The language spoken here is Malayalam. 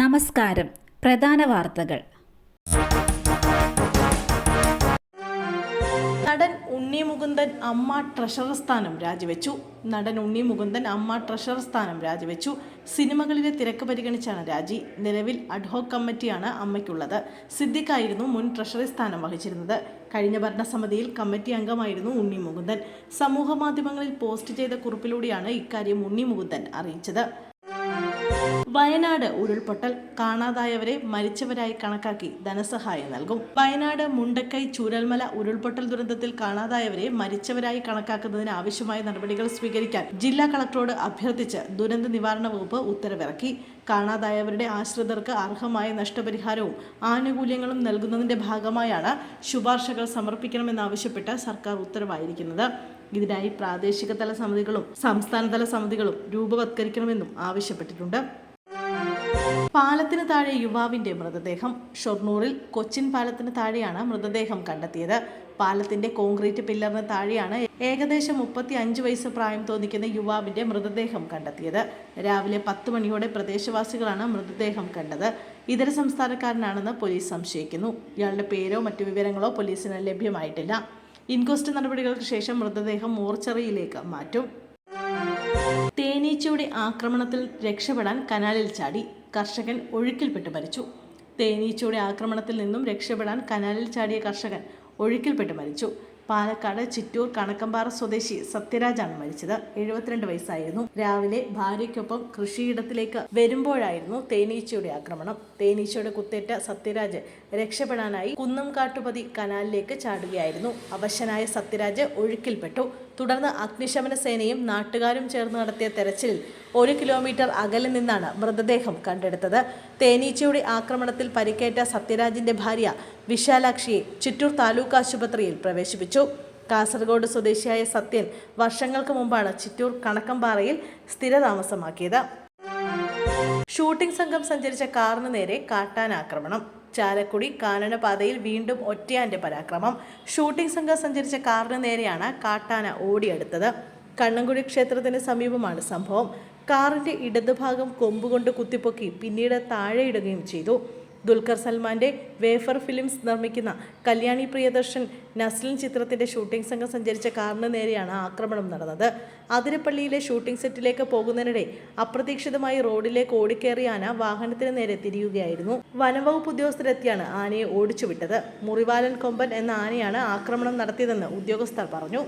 നമസ്കാരം. പ്രധാന വാർത്തകൾ. നടൻ ഉണ്ണി മുകുന്ദൻ അമ്മ ട്രഷറർ സ്ഥാനം രാജിവെച്ചു. നടൻ ഉണ്ണി മുകുന്ദൻ അമ്മ ട്രഷറർ സ്ഥാനം രാജിവെച്ചു. സിനിമകളിലെ തിരക്ക് പരിഗണിച്ചാണ് രാജി. നിലവിൽ അഡ്ഹോക് കമ്മിറ്റിയാണ് അമ്മയ്ക്കുള്ളത്. സിദ്ദിഖായിരുന്നു മുൻ ട്രഷറി സ്ഥാനം വഹിച്ചിരുന്നത്. കഴിഞ്ഞ ഭരണസമിതിയിൽ കമ്മിറ്റി അംഗമായിരുന്നു ഉണ്ണി മുകുന്ദൻ. സമൂഹ മാധ്യമങ്ങളിൽ പോസ്റ്റ് ചെയ്ത കുറിപ്പിലൂടെയാണ് ഇക്കാര്യം ഉണ്ണി മുകുന്ദൻ അറിയിച്ചത്. വയനാട് ഉരുൾപൊട്ടൽ കാണാതായവരെ മരിച്ചവരായി കണക്കാക്കി ധനസഹായം നൽകും. വയനാട് മുണ്ടക്കൈ ചൂരൽമല ഉരുൾപൊട്ടൽ ദുരന്തത്തിൽ കാണാതായവരെ മരിച്ചവരായി കണക്കാക്കുന്നതിന് ആവശ്യമായ നടപടികൾ സ്വീകരിക്കാൻ ജില്ലാ കളക്ടറോട് അഭ്യർത്ഥിച്ച് ദുരന്ത നിവാരണ വകുപ്പ് ഉത്തരവിറക്കി. കാണാതായവരുടെ ആശ്രിതർക്ക് അർഹമായ നഷ്ടപരിഹാരവും ആനുകൂല്യങ്ങളും നൽകുന്നതിന്റെ ഭാഗമായാണ് ശുപാർശകൾ സമർപ്പിക്കണമെന്നാവശ്യപ്പെട്ട് സർക്കാർ ഉത്തരവായിരിക്കുന്നത്. ഇതിനായി പ്രാദേശിക തല സമിതികളും സംസ്ഥാനതല സമിതികളും രൂപവത്കരിക്കണമെന്നും ആവശ്യപ്പെട്ടിട്ടുണ്ട്. പാലത്തിന് താഴെ യുവാവിന്റെ മൃതദേഹം. ഷൊർണൂറിൽ കൊച്ചിൻ പാലത്തിന് താഴെയാണ് മൃതദേഹം കണ്ടെത്തിയത്. പാലത്തിന്റെ കോൺക്രീറ്റ് പില്ലറിന് താഴെയാണ് ഏകദേശം മുപ്പത്തി അഞ്ച് വയസ്സ് പ്രായം തോന്നിക്കുന്ന യുവാവിന്റെ മൃതദേഹം കണ്ടെത്തിയത്. രാവിലെ പത്ത് മണിയോടെ പ്രദേശവാസികളാണ് മൃതദേഹം കണ്ടത്. ഇതര സംസ്ഥാനക്കാരനാണെന്ന് പോലീസ് സംശയിക്കുന്നു. ഇയാളുടെ പേരോ മറ്റു വിവരങ്ങളോ പോലീസിന് ലഭ്യമായിട്ടില്ല. ഇൻക്വസ്റ്റ് നടപടികൾക്ക് ശേഷം മൃതദേഹം മോർച്ചറിയിലേക്ക് മാറ്റും. തേനീച്ചയുടെ ആക്രമണത്തിൽ രക്ഷപ്പെടാൻ കനാലിൽ ചാടി. കർഷകൻ ഒഴുക്കിൽപ്പെട്ട് മരിച്ചു. തേനീച്ചയുടെ ആക്രമണത്തിൽ നിന്നും രക്ഷപ്പെടാൻ കനാലിൽ ചാടിയ കർഷകൻ ഒഴുക്കിൽപ്പെട്ട് മരിച്ചു പാലക്കാട് ചിറ്റൂർ കണക്കമ്പാറ സ്വദേശി സത്യരാജാണ് മരിച്ചത്. എഴുപത്തിരണ്ട് വയസ്സായിരുന്നു. രാവിലെ ഭാര്യയ്ക്കൊപ്പം കൃഷിയിടത്തിലേക്ക് വരുമ്പോഴായിരുന്നു തേനീച്ചയുടെ ആക്രമണം. തേനീച്ചയുടെ കുത്തേറ്റ സത്യരാജ് രക്ഷപ്പെടാനായി കുന്നം കാട്ടുപതി കനാലിലേക്ക് ചാടുകയായിരുന്നു. അവശനായ സത്യരാജ് ഒഴുക്കിൽപ്പെട്ടു. തുടർന്ന് അഗ്നിശമന സേനയും നാട്ടുകാരും ചേർന്ന് നടത്തിയ തെരച്ചിലിൽ ഒരു കിലോമീറ്റർ അകലെ നിന്നാണ് മൃതദേഹം കണ്ടെടുത്തത്. തേനീച്ചയുടെ ആക്രമണത്തിൽ പരിക്കേറ്റ സത്യരാജിന്റെ ഭാര്യ വിശാലാക്ഷിയെ ചിറ്റൂർ താലൂക്ക് ആശുപത്രിയിൽ പ്രവേശിപ്പിച്ചു. കാസർഗോഡ് സ്വദേശിയായ സത്യൻ വർഷങ്ങൾക്ക് മുമ്പാണ് ചിറ്റൂർ കണക്കമ്പാറയിൽ സ്ഥിരതാമസമാക്കിയത്. ഷൂട്ടിംഗ് സംഘം സഞ്ചരിച്ച കാറിന് നേരെ കാട്ടാനാക്രമണം ചാലക്കുടി കാനനപാതയിൽ വീണ്ടും ഒറ്റയാന്റെ പരാക്രമം. ഷൂട്ടിംഗ് സംഘം സഞ്ചരിച്ച കാറിന് നേരെയാണ് കാട്ടാന ഓടിയെടുത്തത്. കണ്ണൻകുടി ക്ഷേത്രത്തിന് സമീപമാണ് സംഭവം. കാറിന്റെ ഇടതുഭാഗം കൊമ്പുകൊണ്ട് കുത്തിപ്പൊക്കി പിന്നീട് താഴെയിടുകയും ചെയ്തു. ദുൽഖർ സൽമാന്റെ വേഫർ ഫിലിംസ് നിർമ്മിക്കുന്ന കല്യാണി പ്രിയദർശൻ നസ്ലിൻ ചിത്രത്തിന്റെ ഷൂട്ടിംഗ് സംഘം സഞ്ചരിച്ച കാറിന് നേരെയാണ് ആക്രമണം നടന്നത്. അതിരപ്പള്ളിയിലെ ഷൂട്ടിംഗ് സെറ്റിലേക്ക് പോകുന്നതിനിടെ അപ്രതീക്ഷിതമായി റോഡിലേക്ക് ഓടിക്കേറിയ ആന വാഹനത്തിന് നേരെ തിരിയുകയായിരുന്നു. വനംവകുപ്പ് ഉദ്യോഗസ്ഥരെത്തിയാണ് ആനയെ ഓടിച്ചുവിട്ടത്. മുറിവാലൻ കൊമ്പൻ എന്ന ആനയാണ് ആക്രമണം നടത്തിയതെന്ന് ഉദ്യോഗസ്ഥർ പറഞ്ഞു.